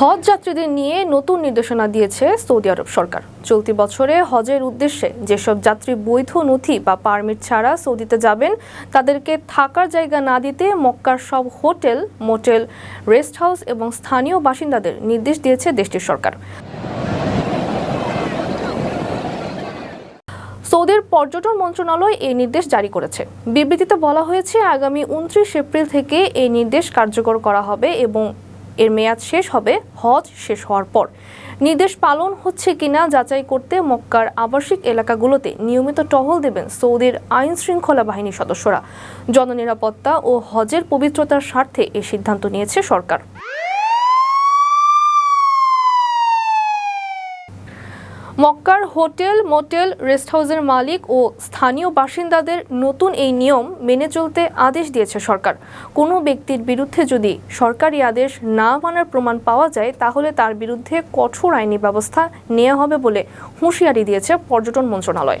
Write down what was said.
হজ যাত্রীদের নিয়ে নতুন নির্দেশনা দিয়েছে সৌদি আরব সরকার। চলতি বছরে হজের উদ্দেশ্যে যেসব যাত্রী বৈধ নথি বা পারমিট ছাড়া সৌদিতে যাবেন, তাদেরকে থাকার জায়গা না দিতে মক্কার সব হোটেল, মোটেল, রেস্ট হাউস এবং স্থানীয় বাসিন্দাদের নির্দেশ দিয়েছে দেশটির সরকার। সৌদির পর্যটন মন্ত্রণালয় এই নির্দেশ জারি করেছে। বিবৃতিতে বলা হয়েছে, আগামী উনত্রিশ এপ্রিল থেকে এই নির্দেশ কার্যকর করা হবে এবং এর মেয়াদ শেষ হবে, হজ শেষ হওয়ার পর। নির্দেশ পালন হচ্ছে কিনা যাচাই করতে মক্কার আবাসিক এলাকাগুলোতে নিয়মিত টহল দেবেন সৌদির আইন শৃঙ্খলা বাহিনীর সদস্যরা। জননিরাপত্তা ও হজের পবিত্রতার স্বার্থে এ সিদ্ধান্ত নিয়েছে সরকার। মক্কার হোটেল, মোটেল রেস্ট হাউসের মালিক ও স্থানীয় বাসিন্দাদের নতুন এই নিয়ম মেনে চলতে আদেশ দিয়েছে সরকার। কোনো ব্যক্তির বিরুদ্ধে যদি সরকারি আদেশ না মানার প্রমাণ পাওয়া যায়, তাহলে তার বিরুদ্ধে কঠোর আইনি ব্যবস্থা নেওয়া হবে বলে হুঁশিয়ারি দিয়েছে পর্যটন মন্ত্রণালয়।